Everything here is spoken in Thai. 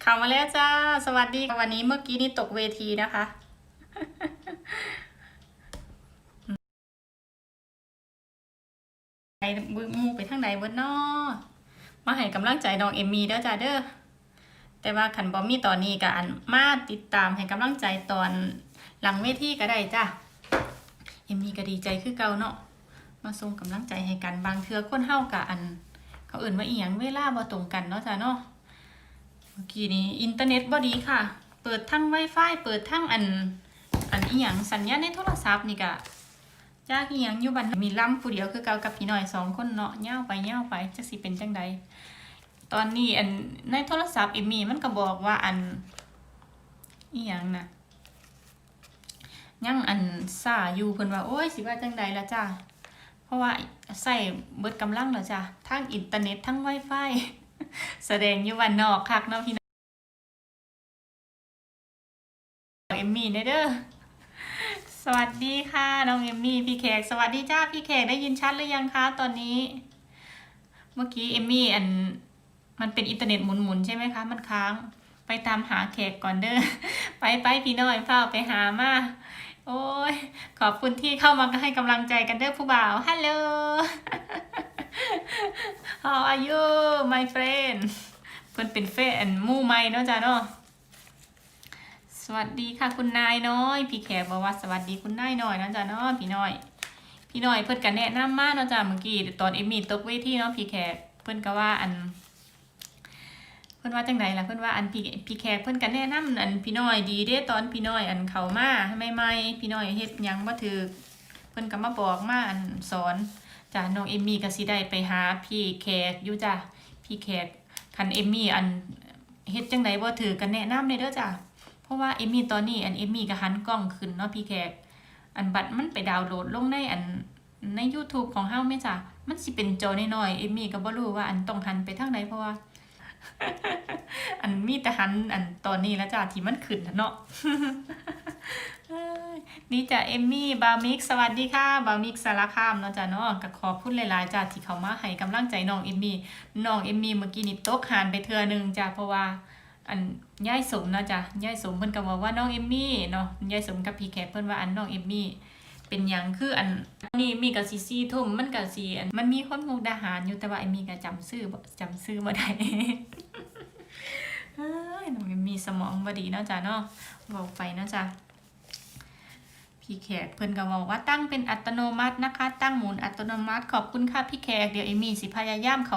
เข้ามาแล้วจ้า สวัสดี วันนี้เมื่อกี้นี่ตกเวทีนะคะ ไปมูไปทางไหนเบิดนอมาให้กำลังใจน้องเอมมี่เด้อจ้าเด้อ แต่ว่าขันบอมมี่ตอนนี้ก็อันมาติดตามให้กำลังใจตอนหลังเวทีก็ได้จ้าเอมมี่ก็ดีใจคือเก่าเนาะ มาส่งกำลังใจให้กันบางเทือคนเฮากะอัน เขาอื่นว่าอีหยังเวลาบ่ตรงกันเนาะจ้าเนาะ มื่อกี้นี้อินเทอร์เน็ตบ่ดีค่ะ เปิดทั้ง Wi-Fi เปิดทั้งอัน อันอีหยังสัญญาณในโทรศัพท์นี่ก็จากอีหยังอยู่บ้านมีลำผู้เดียวคือเกากับพี่หน้อยสองคนเนาะย่าวไปย่าวไปจักสิเป็นจังใดตอนนี้อันในโทรศัพท์อมมี่มันก็บอกว่าอันอีหยังนะยังอันซ่าอยู่เพิ่นว่าโอ้ยสิว่าจังใดละจ้าเพราะว่าใส่เบิดกำลังแล้วจ้ะทั้งอินเทอร์เน็ตทั้ง Wi-Fi แสดงอยู่วันนอกคักเนาะพี่น้องเอมมี่เด้อเด้อสวัสดีค่ะน้องเอมมี่พี่แขกสวัสดีจ้าพี่แขกได้ยินชัดหรือยังคะตอนนี้ เมื่อกี้เอมมี่อันมันเป็นอินเทอร์เน็ตหมุนๆใช่ไหมคะมันค้างไปตามหาแขกก่อนเด้อไปไปพี่น้อยเฝ้าไปหามาโอ้ยขอบคุณที่เข้ามาให้กำลังใจกันเด้อผู้บ่าวฮัลโหล How are you my friend เพิ่อนเป็นเฟนมู่ใหม่เนาะจ้ะเนาะสวัสดีค่ะคุณนายน้อย พี่แขกบอกว่าสวัสดีคุณนายน้อยเนาะจ้ะเนาะพี่น้อย พี่น้อยเพิ่อนก็แนะนำมากเนาะจ้ะเมื่อกี้ตอนเอมี่ตกเวทีเนาะพี่แขกเพิ่อนก็ว่าอันเพิ่อนว่าจังไดล่ะเพิ่อนว่าอันพี่พี่แขกเพิ่อนก็แนะนำอันพี่น้อยดีเด้ตอนพี่น้อยอันเขามาใหม่ๆพี่น้อยเฮ็ดยังบ่ถูกเพิ่อนก็มาบอกมาอันสอน จ้ะน้องเอมมี่ก็สิได้ไปหาพี่แขกอยู่จ้ะพี่แขกคันเอมมี่อันเฮ็ดจังไดบ่ถือกันแนะนำเลยเด้อจ้ะเพราะว่าเอมมี่ตอนนี้อันเอมมี่ก็หันกล้องขึ้นเนาะพี่แขกอันบัดมันไปดาวน์โหลดลงในอันใน YouTube ของเฮาแม่จ้ะมันสิเป็นจอน้อยๆเอมมี่ก็บ่รู้ว่าอันต้องหันไปทางใดเพราะว่า อันมีแต่หันอันตอนนี้แล้วจ้ะที่มันขึ้นเนาะ นี่จ้ะเอมมี่บามิกสวัสดีค่ะบามิกสารคามเนาะจ้ะเนาะก็ขอพูดหลายๆจ้ะที่เขามาให้กำลังใจน้องเอมมี่น้องเอมมี่เมื่อกี้นี่ตกหานไปเทือหนึงจ้ะเพราะว่าอันย่ายสมเนาะจ้ะย่ายสมเพิ่นก็บอกว่าน้องเอมมี่เนาะย่ายสมกับพี่แขกเพิ่นว่าอันน้องเอมมี่เป็นยังคืออันนี่มีก็สิซี่ทุ่มมันก็สิอันมันมีคนมุกดาหารอยู่แต่ว่าเอมมี่ก็จำชื่อจำชื่อบ่ได้เอ้ยน้องเอมมี่สมองบดีเนาะจ้ะเนาะเว้าไปเนาะจ้ะ พี่แขกเพื่อนก็บอกว่าตั้งเป็นอัตโนมัตินะคะ ตั้งหมุนอัตโนมัติขอบคุณค่ะพี่แขกเดี๋ยวเอมี่สิพยายามเขา